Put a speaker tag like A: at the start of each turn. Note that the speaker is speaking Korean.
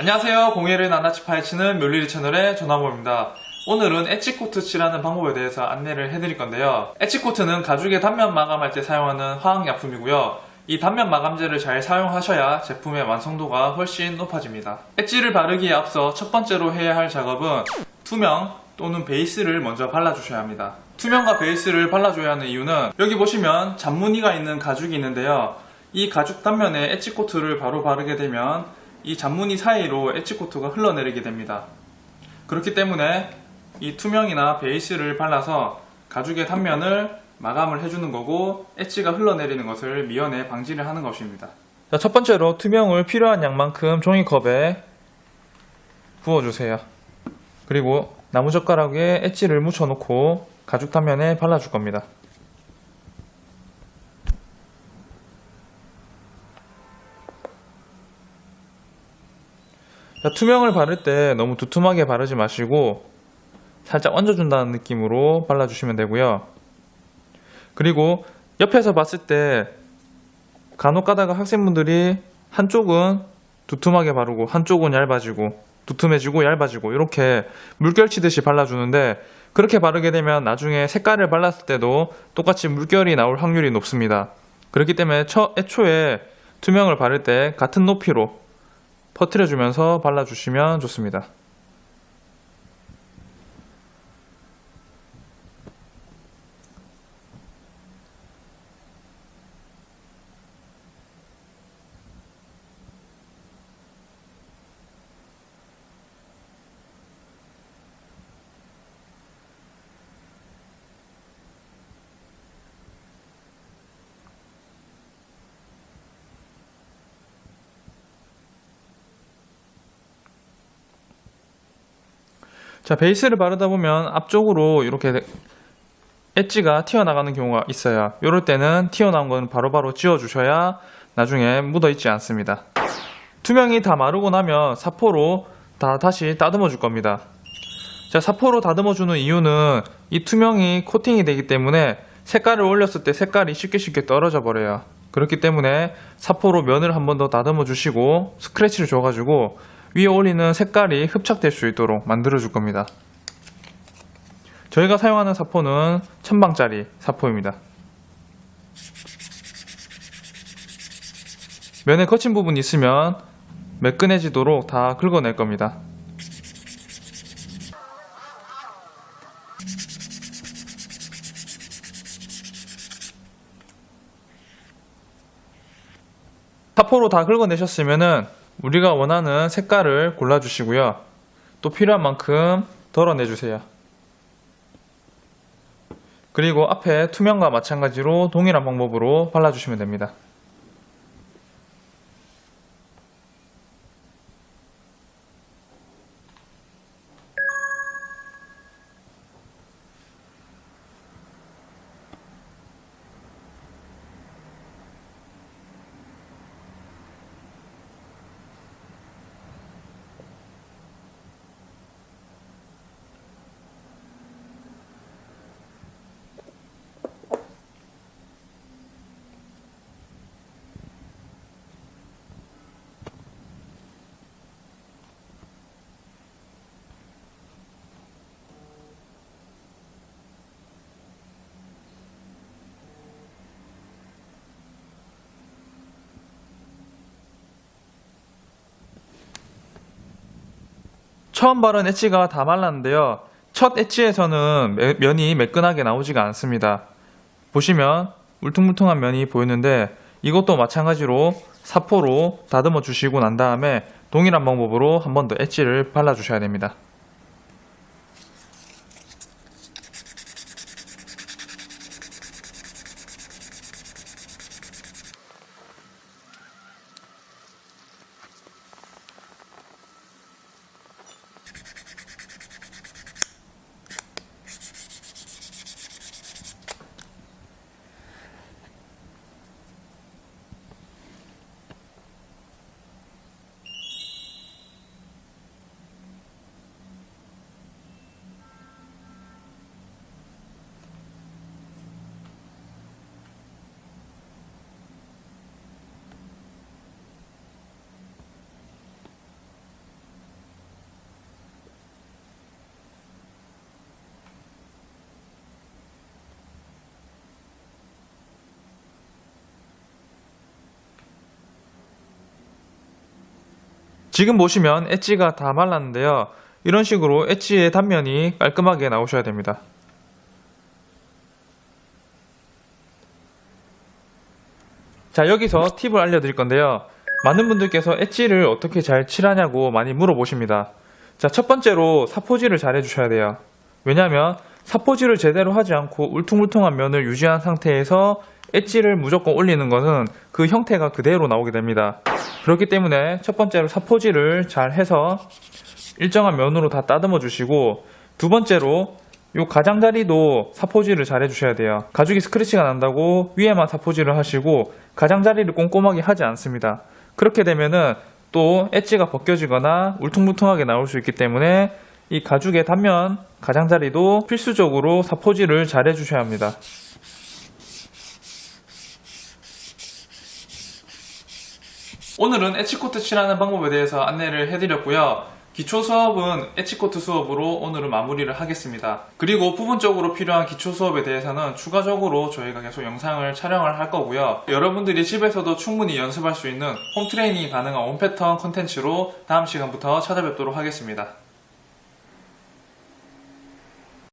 A: 안녕하세요. 공예를 낱낱이 파헤치는 묘리리 채널의 조나모입니다. 오늘은 엣지코트 칠하는 방법에 대해서 안내를 해드릴 건데요. 엣지코트는 가죽의 단면 마감할 때 사용하는 화학약품이고요. 이 단면 마감제를 잘 사용하셔야 제품의 완성도가 훨씬 높아집니다. 엣지를 바르기에 앞서 첫 번째로 해야 할 작업은 투명 또는 베이스를 먼저 발라주셔야 합니다. 투명과 베이스를 발라줘야 하는 이유는 여기 보시면 잔무늬가 있는 가죽이 있는데요. 이 가죽 단면에 엣지코트를 바로 바르게 되면 이 잔무늬 사이로 엣지코트가 흘러내리게 됩니다. 그렇기 때문에 이 투명이나 베이스를 발라서 가죽의 단면을 마감을 해주는 거고 엣지가 흘러내리는 것을 미연에 방지를 하는 것입니다. 자, 첫 번째로 투명을 필요한 양만큼 종이컵에 부어주세요. 그리고 나무젓가락에 엣지를 묻혀놓고 가죽 단면에 발라줄 겁니다. 자, 투명을 바를 때 너무 두툼하게 바르지 마시고 살짝 얹어준다는 느낌으로 발라주시면 되고요. 그리고 옆에서 봤을 때 간혹 가다가 학생분들이 한쪽은 두툼하게 바르고 한쪽은 얇아지고 두툼해지고 얇아지고 이렇게 물결 치듯이 발라주는데 그렇게 바르게 되면 나중에 색깔을 발랐을 때도 똑같이 물결이 나올 확률이 높습니다. 그렇기 때문에 첫 애초에 투명을 바를 때 같은 높이로 퍼트려주면서 발라주시면 좋습니다. 자, 베이스를 바르다 보면 앞쪽으로 이렇게 엣지가 튀어나가는 경우가 있어요. 이럴 때는 튀어나온 건 바로바로 지워주셔야 나중에 묻어있지 않습니다. 투명이 다 마르고 나면 사포로 다 다시 다듬어 줄 겁니다. 자, 사포로 다듬어 주는 이유는 이 투명이 코팅이 되기 때문에 색깔을 올렸을 때 색깔이 쉽게 쉽게 떨어져 버려요. 그렇기 때문에 사포로 면을 한 번 더 다듬어 주시고 스크래치를 줘가지고 위에 올리는 색깔이 흡착될 수 있도록 만들어 줄 겁니다. 저희가 사용하는 사포는 1000방짜리 사포입니다. 면에 거친 부분이 있으면 매끈해지도록 다 긁어낼 겁니다. 사포로 다 긁어내셨으면은 우리가 원하는 색깔을 골라주시고요. 또 필요한 만큼 덜어내주세요. 그리고 앞에 투명과 마찬가지로 동일한 방법으로 발라주시면 됩니다. 처음 바른 엣지가 다 말랐는데요. 첫 엣지에서는 매- 면이 매끈하게 나오지가 않습니다. 보시면 울퉁불퉁한 면이 보이는데 이것도 마찬가지로 사포로 다듬어 주시고 난 다음에 동일한 방법으로 한 번 더 엣지를 발라 주셔야 됩니다. 지금 보시면 엣지가 다 말랐는데요. 이런 식으로 엣지의 단면이 깔끔하게 나오셔야 됩니다. 자, 여기서 팁을 알려드릴 건데요. 많은 분들께서 엣지를 어떻게 잘 칠하냐고 많이 물어보십니다. 자, 첫 번째로 사포질을 잘 해주셔야 돼요. 왜냐하면 사포질을 제대로 하지 않고 울퉁불퉁한 면을 유지한 상태에서 엣지를 무조건 올리는 것은 그 형태가 그대로 나오게 됩니다. 그렇기 때문에 첫 번째로 사포질을 잘 해서 일정한 면으로 다 따듬어 주시고 두 번째로 요 가장자리도 사포질을 잘 해주셔야 돼요. 가죽이 스크래치가 난다고 위에만 사포질을 하시고 가장자리를 꼼꼼하게 하지 않습니다. 그렇게 되면은 또 엣지가 벗겨지거나 울퉁불퉁하게 나올 수 있기 때문에 이 가죽의 단면 가장자리도 필수적으로 사포질을 잘 해주셔야 합니다. 오늘은 엣지코트 칠하는 방법에 대해서 안내를 해드렸고요. 기초 수업은 엣지코트 수업으로 오늘은 마무리를 하겠습니다. 그리고 부분적으로 필요한 기초 수업에 대해서는 추가적으로 저희가 계속 영상을 촬영을 할 거고요. 여러분들이 집에서도 충분히 연습할 수 있는 홈 트레이닝이 가능한 원 패턴 컨텐츠로 다음 시간부터 찾아뵙도록 하겠습니다.